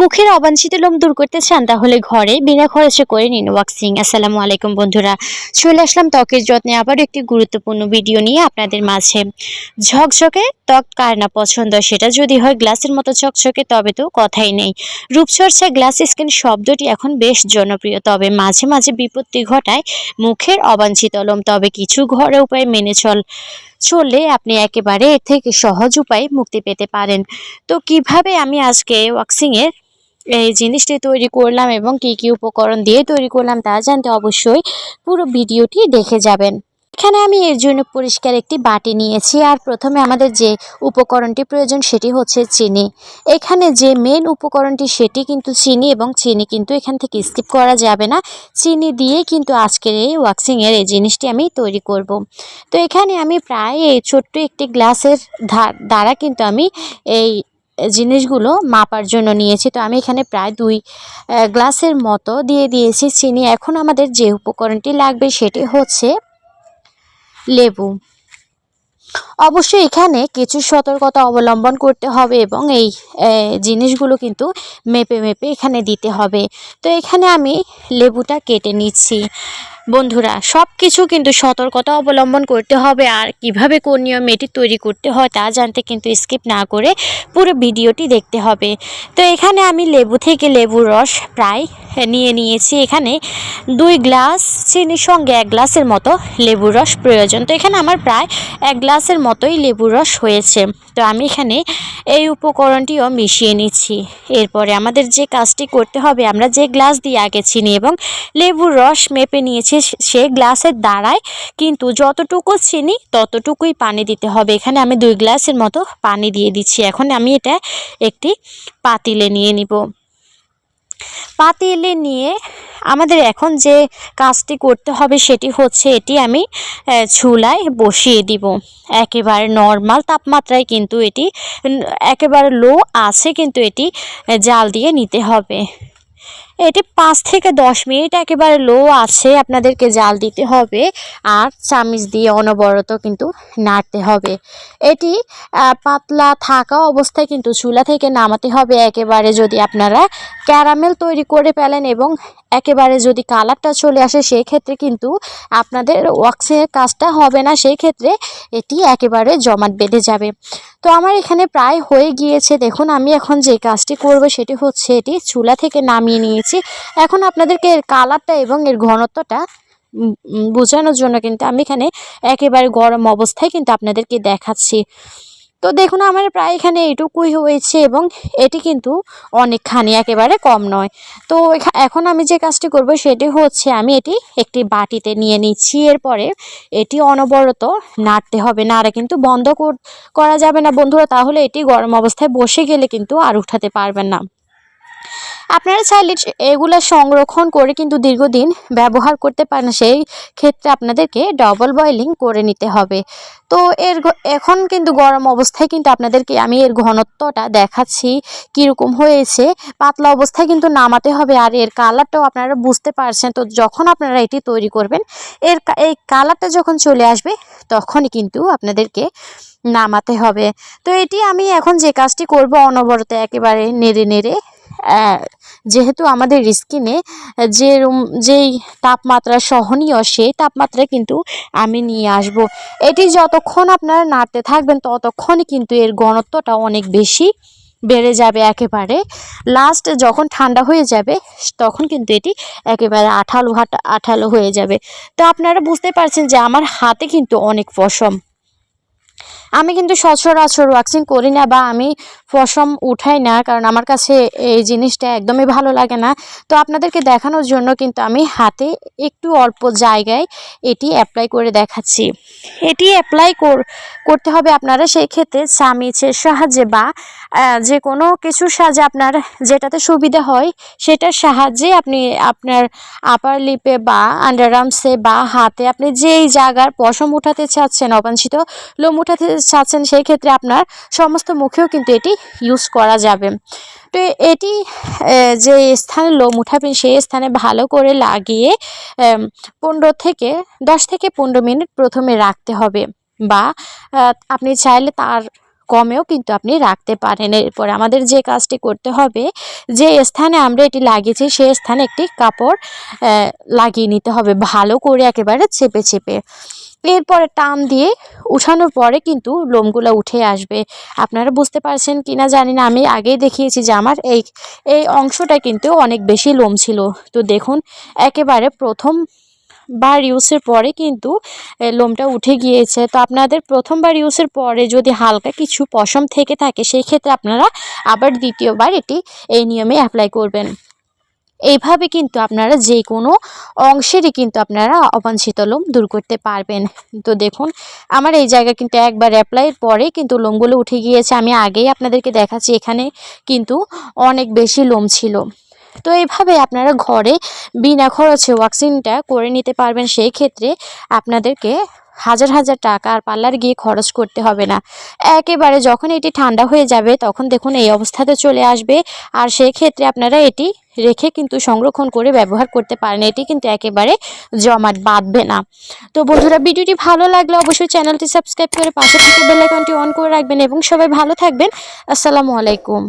মুখের অবাঞ্ছিত লোম দূর করতে চান, তাহলে ঘরে বিনা খরচে করে নিন ওয়াক্সিং আসসালামু আলাইকুম বন্ধুরা, চলে আসলাম ত্বকের যত্নে আবার একটি গুরুত্বপূর্ণ ভিডিও নিয়ে আপনাদের মাঝে। ঝকঝকে ত্বক কার না পছন্দ সেটা যদি হয় গ্লাসের মতো ঝকঝকে, তবে তো কথাই নেই। রূপচর্চা গ্লাস স্কিন শব্দটি এখন বেশ জনপ্রিয়, তবে মাঝে মাঝে বিপত্তি ঘটায় মুখের অবাঞ্ছিত লোম, তবে কিছু ঘরে উপায় মেনে চল, চললে আপনি একেবারে এর থেকে সহজ উপায়ে মুক্তি পেতে পারেন। তো কীভাবে আমি আজকে ওয়াক্সিংয়ের এই জিনিসটি তৈরি করলাম এবং কি কি উপকরণ দিয়ে তৈরি করলাম তা জানতে অবশ্যই পুরো ভিডিওটি দেখে যাবেন। এখানে আমি এর জন্য পরিষ্কার একটি বাটি নিয়েছি আর প্রথমে আমাদের যে উপকরণটি প্রয়োজন সেটি হচ্ছে চিনি। এখানে যে মেন উপকরণটি সেটি কিন্তু চিনি এবং চিনি কিন্তু এখান থেকে স্কিপ করা যাবে না। চিনি দিয়ে কিন্তু আজকের এই ওয়াক্সিংয়ের এই জিনিসটি আমি তৈরি করব। তো এখানে আমি প্রায় এই ছোট্ট একটি গ্লাসের দ্বারা কিন্তু আমি এই জিনিসগুলো মাপার জন্য নিয়েছি। তো আমি এখানে প্রায় দুই গ্লাসের মতো দিয়ে দিয়েছি চিনি। এখন আমাদের যে উপকরণটি লাগবে সেটি হচ্ছে লেবু। অবশ্যই এখানে কিছু সতর্কতা অবলম্বন করতে হবে এবং এই জিনিসগুলো কিন্তু মেপে মেপে এখানে দিতে হবে। তো এখানে আমি লেবুটা কেটে নিচ্ছি। বন্ধুরা সব কিছু কিন্তু সতর্কতা অবলম্বন করতে হবে আর কীভাবে কোন নিয়মে এটি তৈরি করতে হয় তা জানতে কিন্তু স্কিপ না করে পুরো ভিডিওটি দেখতে হবে। তো এখানে আমি লেবু থেকে লেবুর রস প্রায় নিয়ে নিয়েছি। এখানে দুই গ্লাস চিনির সঙ্গে এক গ্লাসের মতো লেবুর রস প্রয়োজন। তো এখানে আমার প্রায় এক গ্লাসের মতোই লেবুর রস হয়েছে। তো আমি এখানে এই উপকরণটিও মিশিয়ে নিচ্ছি। এরপরে আমাদের যে কাজটি করতে হবে, আমরা যে গ্লাস দিয়ে আগে চিনি এবং লেবুর রস মেপে নিয়েছি সে গ্লাসের দ্বারায় কিন্তু যতটুকু চিনি ততটুকুই পানি দিতে হবে। এখানে আমি দুই গ্লাসের মতো পানি দিয়ে দিচ্ছি। এখন আমি এটা একটি পাতিলে নিয়ে নিব। পাতিলে নিয়ে আমাদের এখন যে কাজটি করতে হবে সেটি হচ্ছে এটি আমি চুলায় বসিয়ে দিব। একেবারে নর্মাল তাপমাত্রায় কিন্তু এটি, একেবারে লো আছে কিন্তু এটি জাল দিয়ে নিতে হবে। এটি পাঁচ থেকে দশ মিনিট একেবারে লো আছে, আপনাদেরকে জাল দিতে হবে আর চামিচ দিয়ে অনবরত কিন্তু নাড়তে হবে। এটি পাতলা থাকা অবস্থায় কিন্তু চুলা থেকে নামাতে হবে, একেবারে যদি আপনারা ক্যারামেল তৈরি করে ফেলেন এবং একেবারে যদি কালারটা চলে আসে সেই ক্ষেত্রে কিন্তু আপনাদের ওয়াক্সের কাজটা হবে না সেই ক্ষেত্রে এটি একেবারে জমাট বেঁধে যাবে। তো আমার এখানে প্রায় হয়ে গিয়েছে। দেখুন, আমি এখন যে কাজটি করব সেটি হচ্ছে এটি চুলা থেকে নামিয়ে নিয়েছি। এখন আপনাদেরকে এর কালারটা এবং এর ঘনত্বটা বোঝানোর জন্য কিন্তু আমি এখানে একেবারে গরম অবস্থায় কিন্তু আপনাদেরকে দেখাচ্ছি। তো দেখুন, আমার প্রায় এখানে এটুকুই হয়েছে এবং এটি কিন্তু অনেকখানি একেবারে কম নয়। তো এখা- এখন আমি যে কাজটি করব সেটি হচ্ছে আমি এটি একটি বাটিতে নিয়ে নিচ্ছি। এরপরে এটি অনবরত নাড়তে হবে। নাড়া কিন্তু বন্ধ করা যাবে না বন্ধুরা। তাহলে এটি গরম অবস্থায় বসে গেলে কিন্তু আর উঠাতে পারবেন না। আপনারা চাইলে এগুলো সংরক্ষণ করে কিন্তু দীর্ঘদিন ব্যবহার করতে পারেন, সেই ক্ষেত্রে আপনাদেরকে ডবল বয়েলিং করে নিতে হবে। তো এর এখন কিন্তু গরম অবস্থায় কিন্তু আপনাদেরকে আমি এর ঘনত্বটা দেখাচ্ছি কীরকম হয়েছে। পাতলা অবস্থায় কিন্তু নামাতে হবে আর এর কালারটাও আপনারা বুঝতে পারছেন। তো যখন আপনারা এটি তৈরি করবেন, এর এই কালারটা যখন চলে আসবে, তখনই কিন্তু আপনাদেরকে নামাতে হবে। তো এটি আমি এখন যে কাজটি করব, অনবরত একেবারে নেড়ে নেড়ে যেহেতু আমাদের স্কিনে যে রুম যেই তাপমাত্রা সহনীয় সেই তাপমাত্রা কিন্তু আমি নিয়ে আসব। এটি যতক্ষণ আপনারা নাড়তে থাকবেন ততক্ষণই কিন্তু এর ঘনত্বটা অনেক বেশি বেড়ে যাবে একেবারে। লাস্ট যখন ঠান্ডা হয়ে যাবে, তখন কিন্তু এটি একেবারে আঠালো হাটা, আঠালো হয়ে যাবে। তো আপনারা বুঝতে পারছেন যে আমার হাতে কিন্তু অনেক পশম। আমি কিন্তু সচরাচর ওয়াক্সিং করি না বা আমি পশম উঠাই না, কারণ আমার কাছে এই জিনিসটা একদমই ভালো লাগে না। তো আপনাদেরকে দেখানোর জন্য কিন্তু আমি হাতে একটু অল্প জায়গায় এটি অ্যাপ্লাই করে দেখাচ্ছি। এটি অ্যাপ্লাই করতে হবে আপনারা সেই ক্ষেত্রে চামিচের সাহায্যে বা যে কোনো কিছুর সাহায্যে আপনার যেটাতে সুবিধা হয় সেটার সাহায্যে আপনি আপনার আপার লিপে বা আন্ডার আর্মসে বা হাতে আপনি যেই জায়গার পশম উঠাতে চাচ্ছেন, অবাঞ্ছিত লোম উঠাতে চাচ্ছেন সেই ক্ষেত্রে আপনার সমস্ত মুখেও কিন্তু এটি ইউজ করা যাবে। তো এটি যে স্থানে লোম উঠাবেন, সেই স্থানে ভালো করে লাগিয়ে পনেরো থেকে, দশ থেকে পনেরো মিনিট প্রথমে রাখতে হবে বা আপনি চাইলে তার কমেও কিন্তু আপনি রাখতে পারেন। এরপর আমাদের যে কাজটি করতে হবে, যে স্থানে আমরা এটি লাগিয়েছি সেই স্থানে একটি কাপড় লাগিয়ে নিতে হবে। ভালো করে একেবারে চেপে চেপে। এরপরে টান দিয়ে উঠানোর পরে কিন্তু লোমগুলো উঠে আসবে। আপনারা বুঝতে পারছেন কি না জানি না, আমি আগেই দেখিয়েছি যে আমার এই এই অংশটা কিন্তু অনেক বেশি লোম ছিল। তো দেখুন, একেবারে প্রথম বার ইউজের পরে কিন্তু লোমটা উঠে গিয়েছে। তো আপনাদের প্রথমবার ইউজের পরে যদি হালকা কিছু পশম থেকে থাকে, সেই ক্ষেত্রে আপনারা আবার দ্বিতীয়বার এটি এই নিয়মে অ্যাপ্লাই করবেন। এইভাবে কিন্তু আপনারা যে কোনো অংশেরই কিন্তু আপনারা অবাঞ্ছিত লোম দূর করতে পারবেন। তো দেখুন, আমার এই জায়গা কিন্তু একবার অ্যাপ্লাইয়ের পরে কিন্তু লোমগুলো উঠে গিয়েছে। আমি আগেই আপনাদেরকে দেখাচ্ছি, এখানে কিন্তু অনেক বেশি লোম ছিল। তো এইভাবে আপনারা ঘরে বিনা খরচে ওয়াক্সিংটা করে নিতে পারবেন। সেই ক্ষেত্রে আপনাদেরকে হাজার হাজার টাকা আর পার্লার গিয়ে খরচ করতে হবে না। একেবারে যখন এটি ঠান্ডা হয়ে যাবে, তখন দেখুন এই অবস্থাতে চলে আসবে। আর সেই ক্ষেত্রে আপনারা এটি রেখে কিন্তু সংরক্ষণ করে ব্যবহার করতে পারেন। এটি কিন্তু একেবারে জমাট বাঁধবে না। তো বন্ধুরা, ভিডিওটি ভালো লাগলে অবশ্যই চ্যানেলটি সাবস্ক্রাইব করে পাশে থেকে বেল আইকনটি অন করে রাখবেন এবং সবাই ভালো থাকবেন। আসসালামু আলাইকুম।